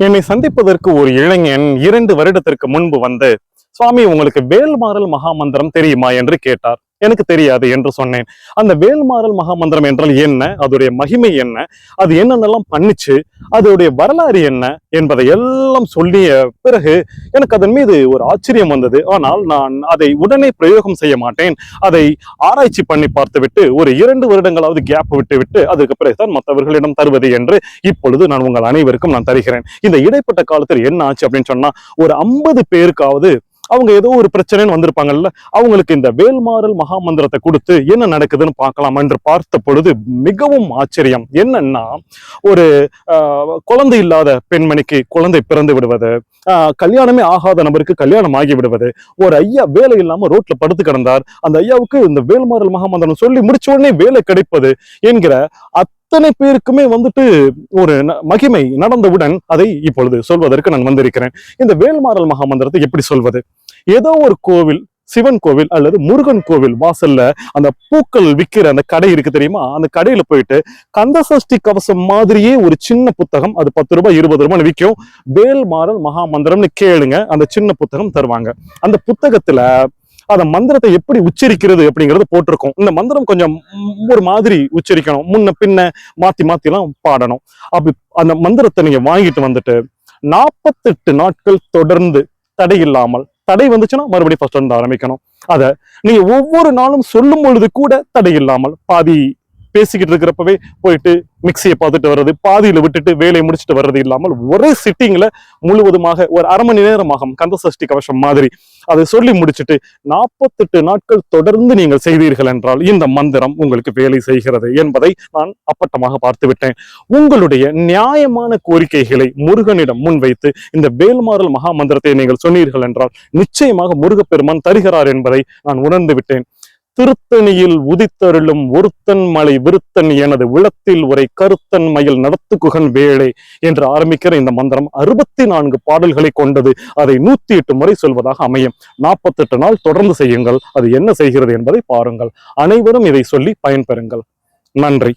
என்னை சந்திப்பதற்கு ஒரு இளைஞன் இரண்டு வருடத்திற்கு முன்பு வந்து சுவாமி உங்களுக்கு வேல்மாறல் மகாமந்திரம் தெரியுமா? என்று கேட்டார். எனக்கு தெரியாது என்று சொன்னேன். அந்த வேல்மாறல் மகாமந்திரம் என்றால் என்ன? அதோடைய மகிமை என்ன? அது என்னென்னலாம் பண்ணிச்சு? அதோடைய வரலாறு என்ன? என்பதை எல்லாம் சொல்லிய பிறகு எனக்கு அதன் மீது ஒரு ஆச்சரியம் வந்தது. ஆனால் நான் அதை உடனே பிரயோகம் செய்ய மாட்டேன். அதை ஆராய்ச்சி பண்ணி பார்த்துவிட்டு ஒரு இரண்டு வருடங்களாவது கேப் விட்டு விட்டு அதுக்கு பிறகுதான் மற்றவர்களிடம் தருவது என்று இப்பொழுது நான் உங்கள் அனைவருக்கும் நான் தருகிறேன். இந்த இடைப்பட்ட காலத்தில் என்ன ஆச்சு அப்படின்னு சொன்னா ஒரு ஐம்பது பேருக்காவது அவங்க ஏதோ ஒரு பிரச்சனைன்னு வந்திருப்பாங்கல்ல அவங்களுக்கு இந்த வேல்மாறல் மகாமந்திரத்தை கொடுத்து என்ன நடக்குதுன்னு பார்க்கலாம் என்று பார்த்த பொழுது மிகவும் ஆச்சரியம். என்னன்னா ஒரு ஆஹ், குழந்தை இல்லாத பெண்மணிக்கு குழந்தை பிறந்து விடுவது ஆஹ், கல்யாணமே ஆகாத நபருக்கு கல்யாணம் ஆகி விடுவது ஒரு ஐயா வேலை இல்லாம ரோட்ல படுத்து கிடந்தார் அந்த ஐயாவுக்கு இந்த வேல்மாறல் மகாமந்திரம் சொல்லி முடிச்ச உடனே வேலை கிடைப்பது என்கிற அத்தனை பேருக்குமே வந்துட்டு ஒரு ந- மகிமை நடந்தவுடன் அதை இப்பொழுது சொல்வதற்கு நான் வந்திருக்கிறேன். இந்த வேல்மாறல் மகாமந்திரத்தை எப்படி சொல்வது? ஏதோ ஒரு கோவில் சிவன் கோவில் அல்லது முருகன் கோவில் வாசல்ல அந்த பூக்கள் விற்கிற அந்த கடை இருக்கு தெரியுமா? அந்த கடையில போயிட்டு கந்தசஷ்டி கவசம் மாதிரியே ஒரு சின்ன புத்தகம் அது பத்து ரூபாய் இருபது ரூபாய் விற்கும் வேல்மாறல் மகாமந்திரம்னு கேளுங்க அந்த சின்ன புத்தகம் தருவாங்க. அந்த புத்தகத்துல அந்த மந்திரத்தை எப்படி உச்சரிக்கிறது அப்படிங்கறது போட்டிருக்கும். இந்த மந்திரம் கொஞ்சம் ஒரு மாதிரி உச்சரிக்கணும். முன்ன பின்ன மாத்தி மாத்தி எல்லாம் பாடணும். அப்படி அந்த மந்திரத்தை நீங்க வாங்கிட்டு வந்துட்டு நாற்பத்தெட்டு நாட்கள் தொடர்ந்து தடை இல்லாமல் தடை வந்துச்சுன்னா மறுபடியும் ஃபர்ஸ்ட் வந்து ஆரம்பிக்கணும். அதை நீங்க ஒவ்வொரு நாளும் சொல்லும் பொழுது கூட தடை இல்லாமல் பாதி பேசிக்கிட்டு இருக்கிறப்பவே போயிட்டு மிக்சியை பார்த்துட்டு வர்றது பாதியில் விட்டுட்டு வேலையை முடிச்சுட்டு வர்றது இல்லாமல் ஒரே சிட்டிங்கில் முழுவதுமாக ஒரு அரை மணி நேரமாகும் கந்த சஷ்டி கவசம் மாதிரி. அதை சொல்லி முடிச்சுட்டு நாற்பத்தெட்டு நாட்கள் தொடர்ந்து நீங்கள் செய்தீர்கள் என்றால் இந்த மந்திரம் உங்களுக்கு வேலை செய்கிறது என்பதை நான் அப்பட்டமாக பார்த்துவிட்டேன். உங்களுடைய நியாயமான கோரிக்கைகளை முருகனிடம் முன்வைத்து இந்த வேல்மாறல் மகா மந்திரத்தை நீங்கள் சொன்னீர்கள் என்றால் நிச்சயமாக முருகப்பெருமான் தருகிறார் என்பதை நான் உணர்ந்து விட்டேன். திருத்தணியில் உதித்தருளும் ஒருத்தன் மலை விருத்தன் எனது விளத்தில் உரை கருத்தன் மயில் நடத்துகுகன் வேளை என்று ஆரம்பிக்கிற இந்த மந்திரம் அறுபத்தி நான்கு பாடல்களை கொண்டது. அதை நூத்தி எட்டு முறை சொல்வதாக அமையும். நாற்பத்தெட்டு நாள் தொடர்ந்து செய்யுங்கள். அது என்ன செய்கிறது என்பதை பாருங்கள். அனைவரும் இதை சொல்லி பயன்பெறுங்கள். நன்றி.